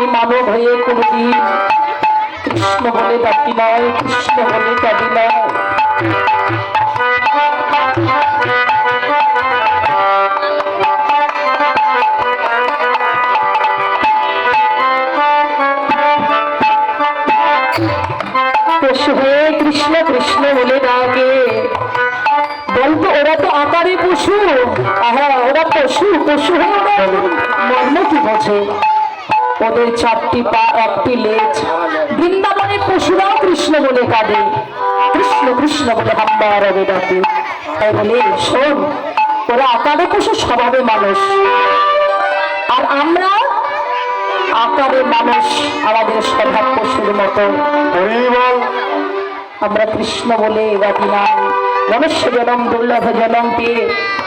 আমি মানব হয়ে কোনোদিন কৃষ্ণ বলে ডাকি নয় কৃষ্ণ নয় পশু হয়ে কৃষ্ণ কৃষ্ণ বলে ডাকে। বলতো, ওরা তো আকারে পশু। হ্যাঁ ওরা পশু পশু হয়ে মর্ম কি বোঝে? ওদের চারটি পা একটি লেজ। বৃন্দাবনে পশুরাও কৃষ্ণ বলে কাঁদে। কৃষ্ণ কৃষ্ণ বলে হাম্বা রবে ডাকে। তাই বলে শোন ওরা আকারে পশু স্বভাবে মানুষ। আর আমরা আকারে মানুষ আমাদের স্বভাব পশুর মতো। আমরা কৃষ্ণ বলে রাজি না। মনুষ্য জনম দুর্লভ জনম পেয়ে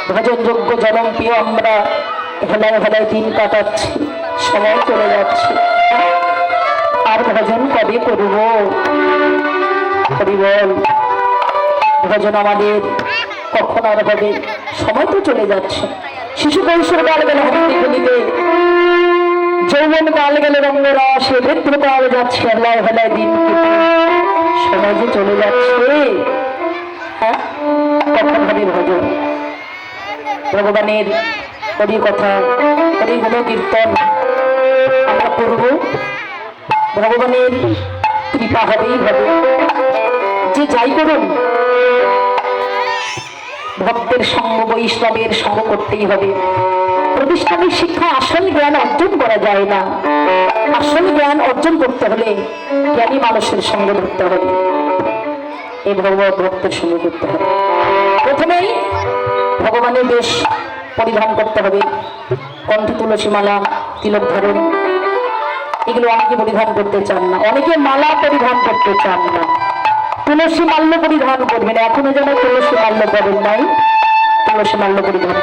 ভজনযোগ্য জনম পেয়ে আমরা হেলায় হেলায় দিন কাটাচ্ছি। সময় চলে যাচ্ছে। আর ভজন কবে করব? হরি বল ভজন আমাদের কখন আর হবে? সময় তো চলে যাচ্ছে। শিশু কৈশোর কাল গেলে হরিতে গলিতে যৌবন কাল গেলে রঙ্গরসে বৃদ্ধ কাল যাচ্ছে হেলায় হেলায় দিন সময় যে চলে যাচ্ছে হ্যাঁ? কখন হবে ভজন। ভগবানের হরি কথা হরি গুণ কীর্তন। করব ভগবানের কৃপা হবেই হবে। যে যাই করুন, ভক্তের সঙ্গ, বৈষ্ণবের সঙ্গ করতেই হবে। প্রতিষ্ঠানিক শিক্ষা আসল জ্ঞান অর্জন করা যায় না। আসল জ্ঞান অর্জন করতে হলে জ্ঞানী মানুষের সঙ্গ ধরতে হবে। এই ভগবত ভক্তের সঙ্গে করতে হবে। প্রথমেই ভগবানের বেশ পরিধান করতে হবে। কণ্ঠে তুলসী মালা, তিলক ধারণ এগুলো অনেকে পরিধান করতে চান না। অনেকে মালা পরিধান করতে চান না। তুলসী মাল্য পরিধান করবেন। এখনও যেন তুলসী মাল্য করেন নাই। তুলসী মাল্য পরিধান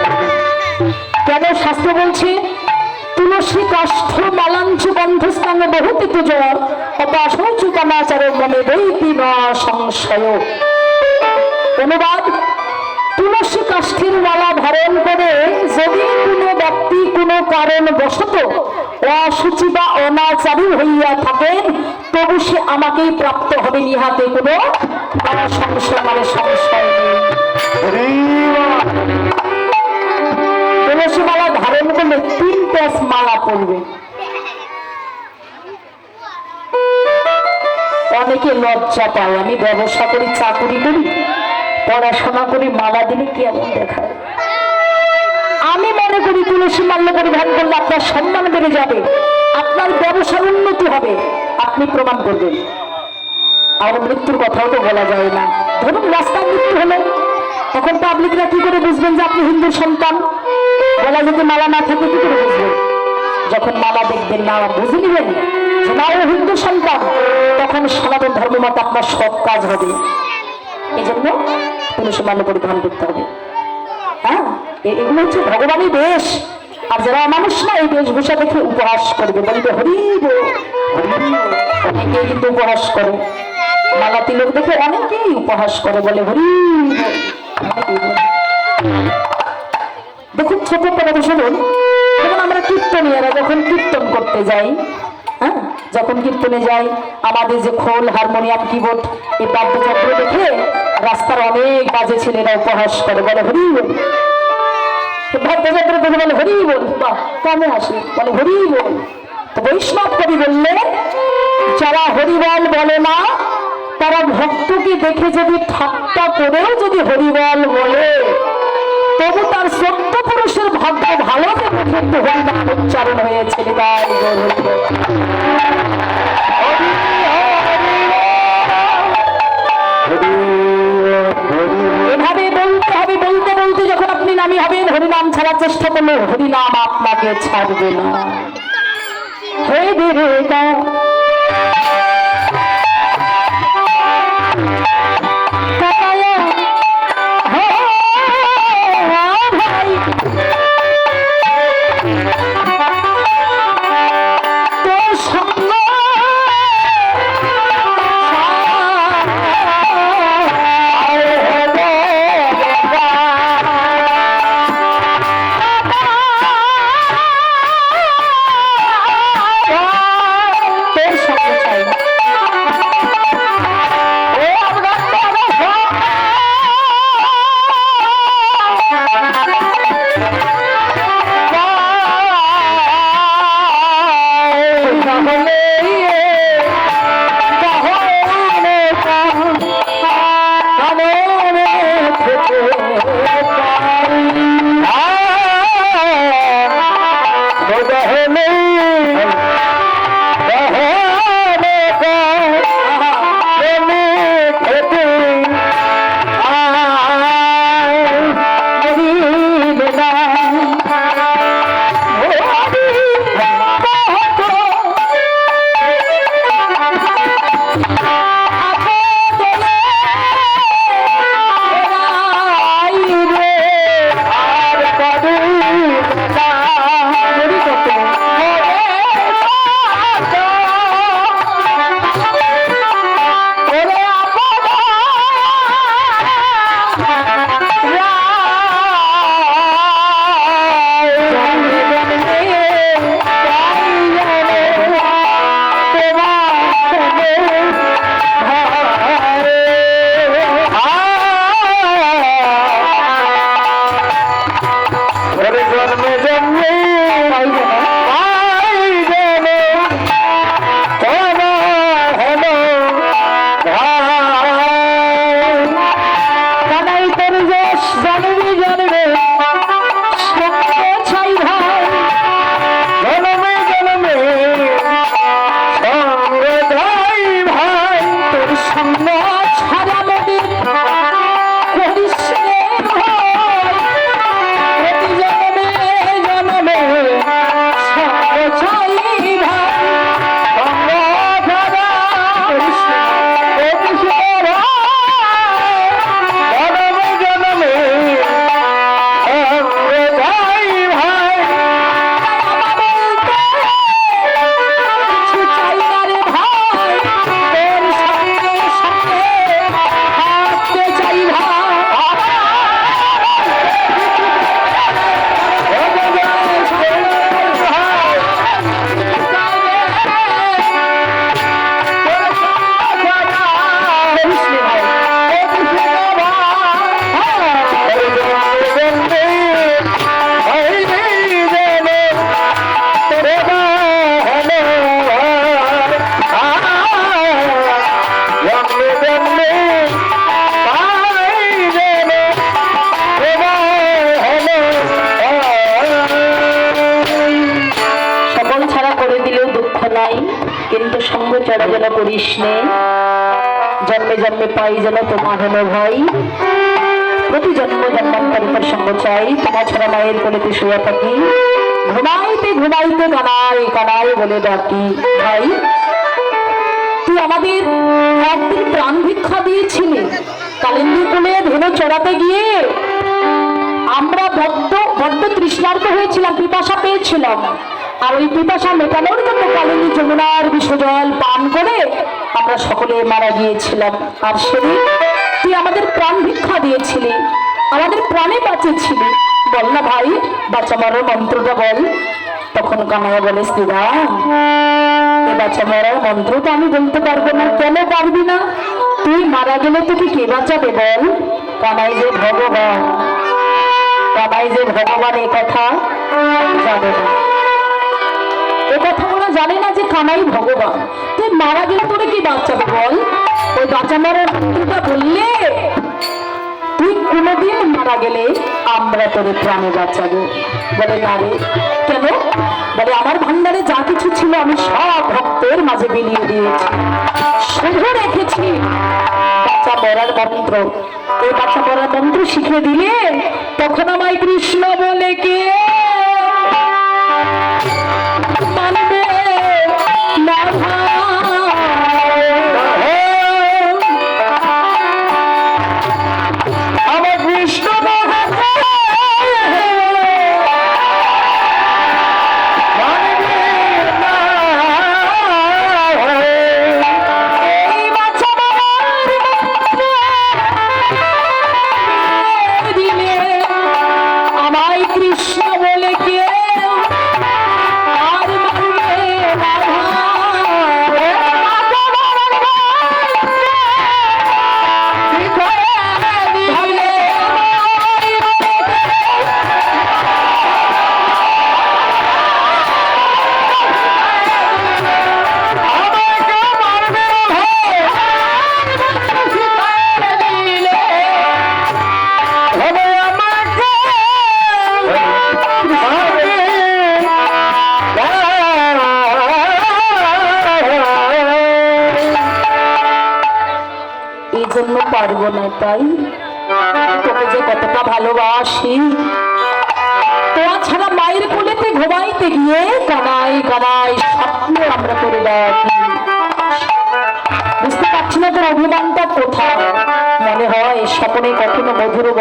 কেন শাস্ত্র বলছে, তুলসী কাষ্ঠ মালাঞ্চ গন্ধস্থানে বহুতি তুজ অপাশৌচু কামাচার মনে বৈতি না সংশয়। অনুবাদ, তুলসী কাষ্ঠের মালা ধারণ করে যদি কোনো ব্যক্তি কোনো কারণ বশত অসুচি বা অনাচারী হইয়া থাকেন, তবু সে আমাকেই প্রাপ্ত হবে ইহাতে কোনো সংশয় মানে তুলসী মালা ধারণ করলে তিন প্যাস মালা পড়বে। অনেকে লজ্জা পায়, আমি ব্যবসা করি, চাকরি করি, পড়াশোনা করি, মালা দিলে কেমন দেখায়? করি তুলসী মাল্য পরিধান করলে আপনার সম্মান বেড়ে যাবে, আপনার ব্যবসার উন্নতি হবে, আপনি প্রমাণ করবেন। আর মৃত্যুর কথাও তো বলা যায় না। ধরুন রাস্তায় মৃত্যু হলো তখন পাবলিকরা কি করে বুঝবেন যে আপনি হিন্দুর সন্তান? বলা যদি মালা না থাকে, কি করে বুঝবেন? যখন মালা দেখবেন না, বুঝে নিবেন যে না, ও হিন্দু সন্তান। তখন সনাতন ধর্ম মত আপনার সব কাজ হবে। এই জন্য তুলসী মাল্য পরিধান করতে হবে। হ্যাঁ? এগুলো হচ্ছে ভগবানই বেশ আর যারা মানুষ না, এই বেশভূষা দেখে উপহাস করবে। বলবে হরি অনেকেই কিন্তু উপহাস করে। মালা তিলক দেখে অনেকেই উপহাস করে। বলে, হরি। দেখুন, ছোট কথা শুনুন। যেমন আমরা কীর্তনীয়রা যখন কীর্তন করতে যাই হ্যাঁ যখন কীর্তনে যাই, আমাদের যে খোল, হারমোনিয়াম, কিবোর্ড, এই বাদ্যযন্ত্র দেখে রাস্তার অনেক বাজে ছেলেরা উপহাস করে। বলে, হরি হরি বল বাহ কমে আসে, বলে হরি বল তো বৈষ্ণব কবি বললে যারা হরিবল বলে না, তারা ভক্তকে দেখে যদি ঠাট্টা করেও যদি হরিবল বলে, তবু তার সত্য পুরুষের ভাগ্য ভালো থেকে কিন্তু হরিনাম উচ্চারণ হয়েছে। হৃদয় বলতে যখন আপনি নামি হবেন হরিনাম ছাড়ার চেষ্টা করলে হরিনাম আপনাকে ছাড়বে না। হে কিন্তু সঙ্গ চড়া যেন করিস নে। জন্মে জন্মে পাই যেন তোমার হলো ভাই প্রতি জন্ম জন্মান্তরিতার সঙ্গ চাই, তোমার ছাড়া মায়ের কোলেতে শুয়ে থাকি। ঘুমাইতে ঘুমাইতে কানাই কানাই বলে ডাকি, ভাই, তুই আমাদের একদিন প্রাণ ভিক্ষা দিয়েছিলি। কালিন্দী কোলে ধেনু চড়াতে গিয়ে আমরা বড্ড বড্ড তৃষ্ণার্ত হয়েছিলাম, পিপাসা পেয়েছিলাম। আর ওই পিপাসা মেটানোর জন্য কালিনী যমুনার বিশ্বজল পান করে আমরা সকলে মারা গিয়েছিলাম। আর সেদিন তুই আমাদের প্রাণ ভিক্ষা দিয়েছিলি, আমাদের প্রাণে বাঁচিয়েছিলি। বল না ভাই বাচ্চা মরার মন্ত্রটা বল। তখন কামাইয়া বলে এ বাচ্চা মরার মন্ত্র তো আমি বলতে পারব না, কেন পারবি না? তুই মারা গেলে তোকে কে বাঁচাবে বল? কানাই যে ভগবান কামাই যে ভগবান এ কথা জানে না। জানে না যে কানাই ভগবান। তুই মারা গেলে তোরে কি বাঁচাবে বল? ওই বাঁচা মন্ত্রটা বললে, তুই কোনোদিন মারা গেলে আমরা তোরে প্রাণে বাঁচাবো বলে, না রে। কেন? বলে, আমার ভান্ডারে যা কিছু ছিল আমি সব ভক্তের মাঝে বিলিয়ে দিয়েছি। শুধু রেখেছি বাচ্চা মরার মন্ত্র। এই বাচ্চা মরার মন্ত্র শিখে দিলে তখন আমায় কৃষ্ণ বলে কে? মানবে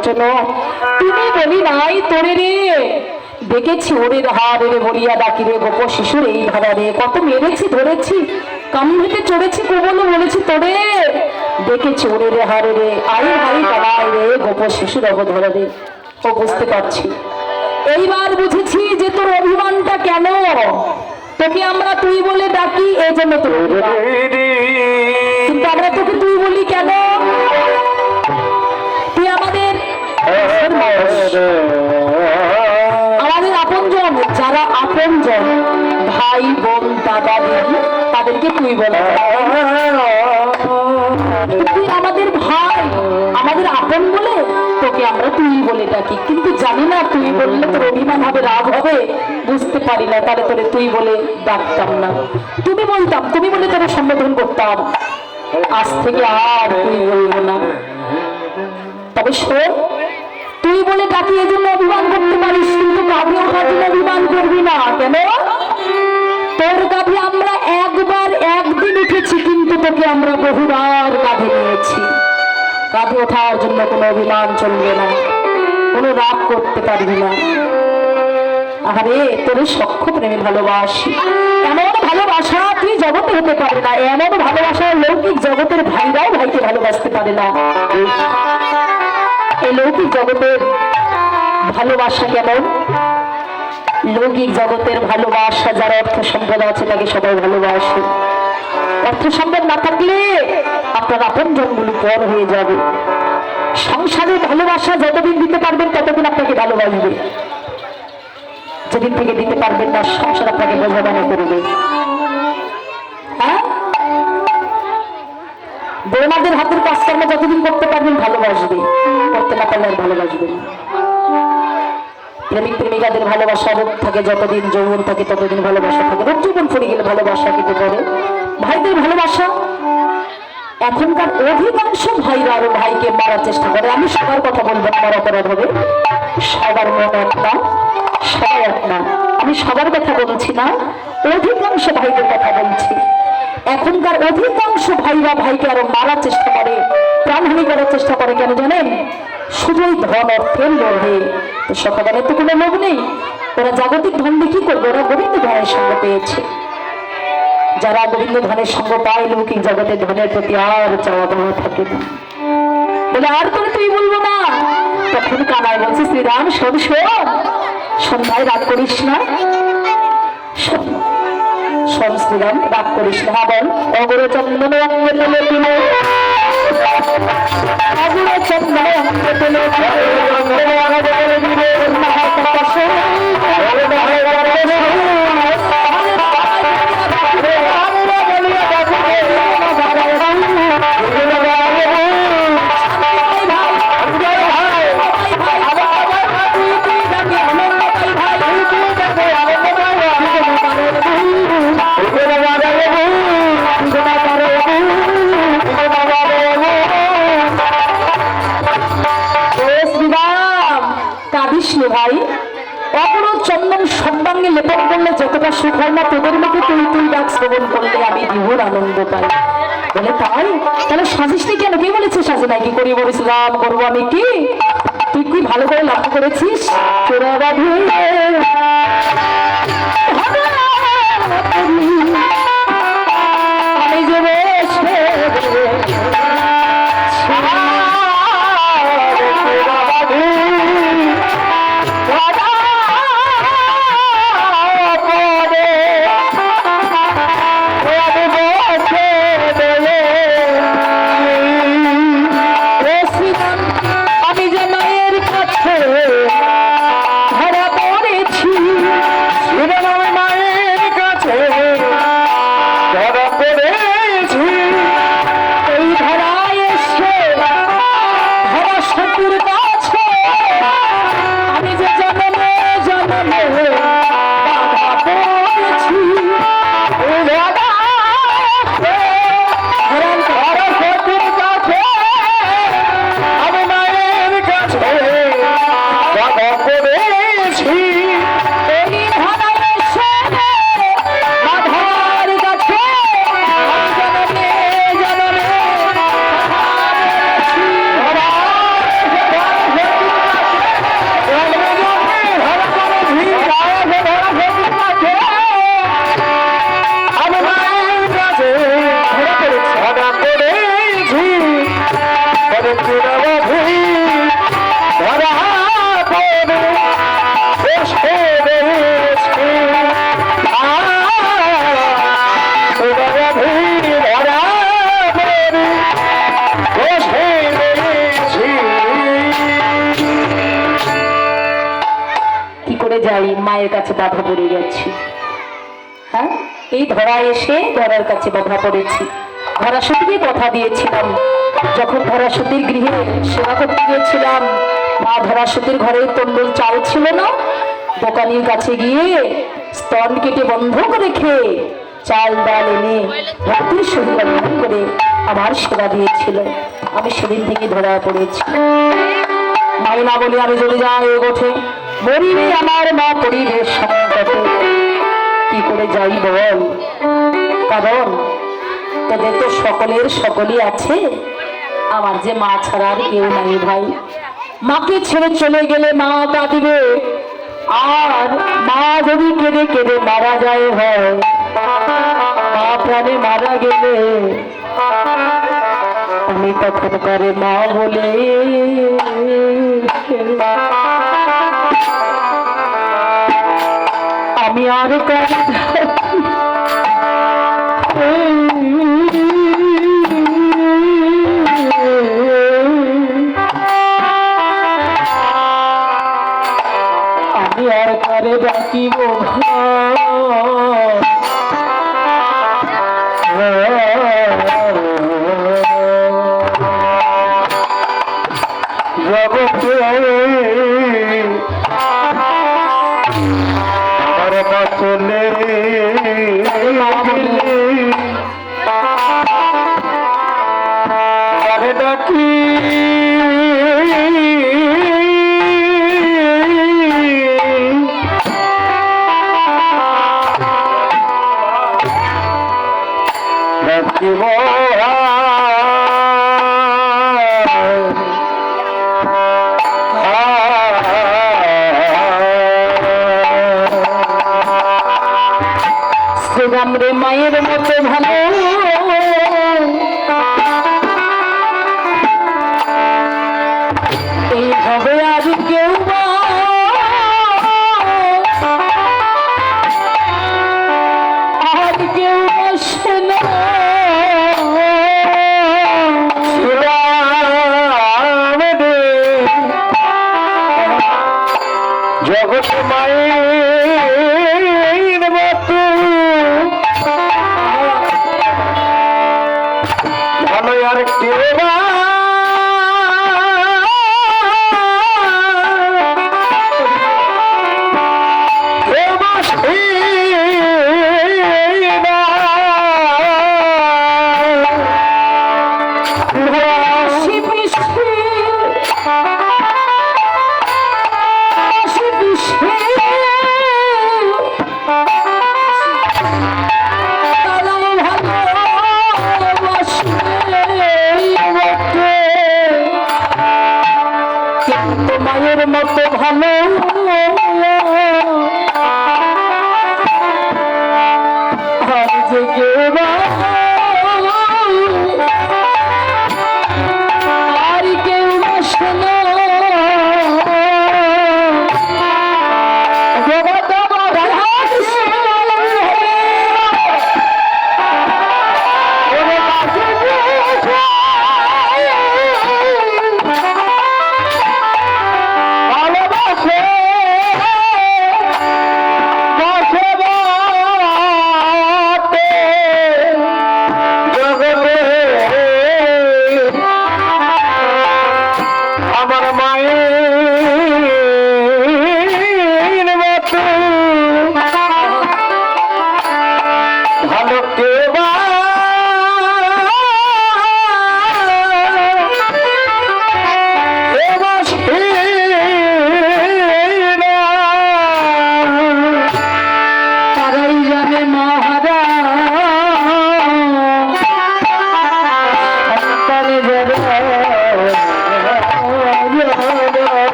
বচন। তুমি বলি নাই তোরে রে। দেখেছি ওরের হাড় রে বলিয়া ডাকি রে গোপ শিশুর এই ধারা রে কত মেরেছি ধরেছি কামড়েতে চড়েছি কোবলে বলেছি তোরে। দেখেছি ওরের হাড় রে আই ভাই কামাই রে গোপ শিশুর অবধরা রে ও বুঝতে পারছি। এইবার বুঝেছি যে তোর অভিমানটা কেন। তোকে আমরা তুই বলে ডাকি এই জন্য তোর কিন্তু আমরা তোকে আমাদের আপনজন, যারা আপনজন, ভাই, বোন, দাদা, দিদি, তাদেরকে তুই বলে। তুই আমাদের ভাই, আমাদের আপন বলে তোকে আমরা তুই বলে ডাকি। কিন্তু জানি না তুই বললে তোর অভিমান হবে, রাগ হবে। বুঝতে পারি না, তাহলে তোরে তুই বলে ডাকতাম না। তুমি বলতাম, তুমি বলে তোরা সম্বোধন করতাম। আজ থেকে আর তুই বলব না। তবে শোন তুই বলে এই জন্য অভিমান করতে পারিস, কিন্তু কাঁধে ওঠার অভিমান করবি না। কেন? তোর কাঁধে আমরা একবার একদিন উঠেছি, কিন্তু তোকে আমরা বহুবার কাঁধে নিয়েছি। কাঁধে ওঠার জন্য কোনো অভিমান চলবে না, কোনো রাগ করতে পারবি না। আরে তোর সক্ষ প্রেমে ভালোবাসি। এমন ভালোবাসা তুই জগতে হতে পারে না? এমন ভালোবাসা লৌকিক জগতের ভাইরাও ভাইকে ভালোবাসতে পারে না। লৌকিক জগতের ভালোবাসা কেমন? লৌকিক জগতের ভালোবাসা, যারা অর্থ সম্পদ আছে, তাকে সবাই ভালোবাসে। অর্থ সম্পদ না থাকলে আপনার আপন জনগুলো পর হয়ে যাবে। সংসারে ভালোবাসা যতদিন দিতে পারবেন, ততদিন আপনাকে ভালোবাসবে। যেদিন থেকে দিতে পারবেন না, সংসার আপনাকে বোঝাবানা করবে। বৌমাদের হাতের কাজকর্ম যতদিন করতে পারবেন ভালোবাসবে। করতে না পারলে আর ভালোবাসবে প্রেমিক প্রেমিকাদের ভালোবাসা রূপ থাকে, যতদিন যৌবন থাকে, ততদিন ভালোবাসা থাকে। রূপ যৌবন ফুরে গেলে ভালোবাসা কিন্তু পরে ভাইদের ভালোবাসা, এখনকার অধিকাংশ ভাইরা আরও ভাইকে মারার চেষ্টা করে। আমি সবার কথা বলব, আমার অপরাধ হবে। সবার মন এক না, সবাই এক না। আমি সবার কথা বলছি না, অধিকাংশ ভাইদের কথা বলছি। এখনকার অধিকাংশ ভাইরা, ভাইকে আরও মারার চেষ্টা করে, প্রাণহানি করার চেষ্টা করে, কেন জানেন? শুধুই ধন, অর্থের লোভে। তো সকালের তো কোনো লোভ নেই। ওরা জাগতিক ধন দিয়ে কি করবে? ওরা গোবিন্দ ধনের সঙ্গে পেয়েছে। যারা গোবিন্দ ধনের সঙ্গ পায়, লৌকিক জগতে ধনের প্রতি আর চাওয়া পাওয়া থাকে না। বলে, আর করে তুই বলব না? তখন কানায় বলছে, শ্রীরাম, শোন শোন। সন্ধ্যায় রাগ করিস না? শোন বাক করিস না হ্যাঁ বল অগর চন্দন অঙ্গে তুলে দিল। অগর চন্দন অঙ্গে তুলে ও যতটা না তোদের মুখে তুই তুই ডাক শ্রবণ করলে আমি বিহুর আনন্দ পাই। বলে, তাই? তাহলে সাজিস নি কেন? কে বলেছে সাজে নাই কি করি বলিস? রাম করব আমি কি? তুই কি ভালো করে লক্ষ্য করেছিস? তোরা মায়ের কাছে বাধা পড়ে গেছি। হ্যাঁ? এই ধরা এসে ধরার কাছে বাধা পড়েছি। ধরাসতীকে কথা দিয়েছিলাম। যখন ধরাসতীর গৃহে সেবা করতে গিয়েছিলাম, মা ধরাসতীর ঘরে তন্ডুল চাল ছিল না, দোকানির কাছে গিয়ে স্তন কেটে বন্ধ করে খেয়ে চাল, ডাল এনে ভক্তির সহিত গ্রহণ করে আমার সেবা দিয়েছিল। আমি সেদিন থেকে ধরা পড়েছি। মাই না বলে আমি চলে যাই গোঠে মরিবে আমার মা পরিবেশ সংকটে কি করে যাই বল? কারণ তোদের তো সকলের সকলই আছে। আমার যে মা ছাড়া আর কেউ নাই ভাই। মাকে ছেড়ে চলে গেলে মা কাঁদিবে। আর মা যদি কেঁদে কেঁদে মারা যায় হয়, মা প্রাণে মারা গেলে আমি তখন করে মা বলে আমি আর আমি আর করে ডাকিব জগতে শ্রীরাম রে মায়ের মতো ভালো ভালো আর কেউ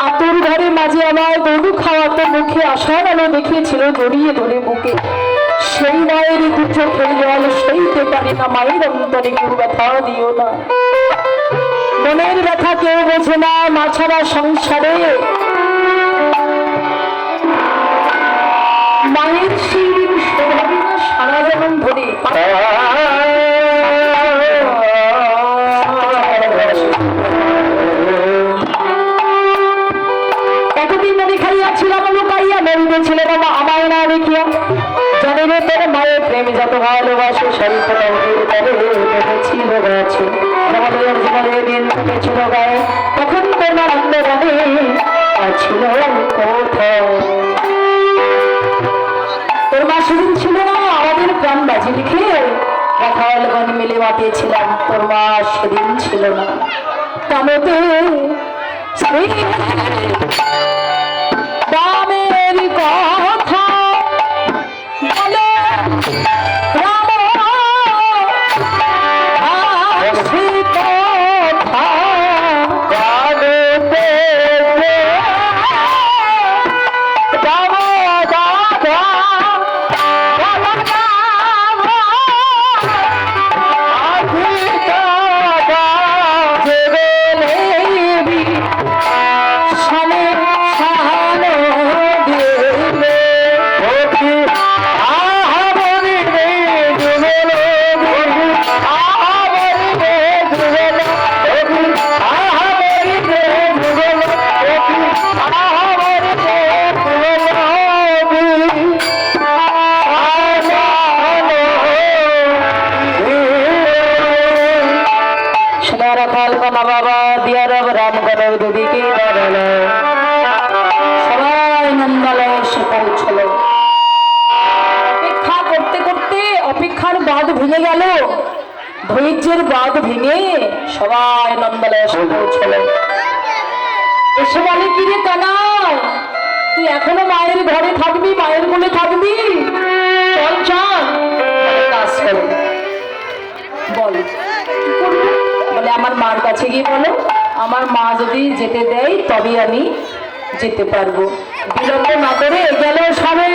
আতুর ঘরে মাঝে আমার গরু খাওয়াতো মুখে আসার আলো দেখিয়েছিল জড়িয়ে ধরে বুকে সেই মায়ের দু চোখের জল সইতে পারি না মায়ের অন্তরে কেউ ব্যথা দিও না মনের ব্যথা কেউ বোঝে না মা সংসারে। মায়ের সেই সভাবিনা সারা জীবন ধরে এতদিন আমি খাইয়াছিলাম লুকাইয়া মরিবে ছিল বাবা, আমায় না দেখিয়া। জানি রে তোর মায়ের প্রেম যত ভালোবাসো স্বল্প ছিল গাছে। আমাদের জীবনে গায়ে, তখন তোমার অন্ধ রানে আছিল কোথায় তোর মা সেদিন ছিল না, আমাদের প্রাণ বাজি লিখে কথা লগন মিলে মাতিয়েছিলাম তোর মা সেদিন ছিল না। কামতে ধৈর্যের বাঁধ ভেঙে সবাই নন্দালয়ে এসে পৌঁছল। এসে বলে, কি রে কানাই তুই এখনও মায়ের ঘরে থাকবি, মায়ের কোলে থাকবি? চল চল কাজ করো। বল বলে, আমার মার কাছে গিয়ে বলো, আমার মা যদি যেতে দেয় তবে আমি যেতে পারব। বিলম্ব না করে গেল সবে।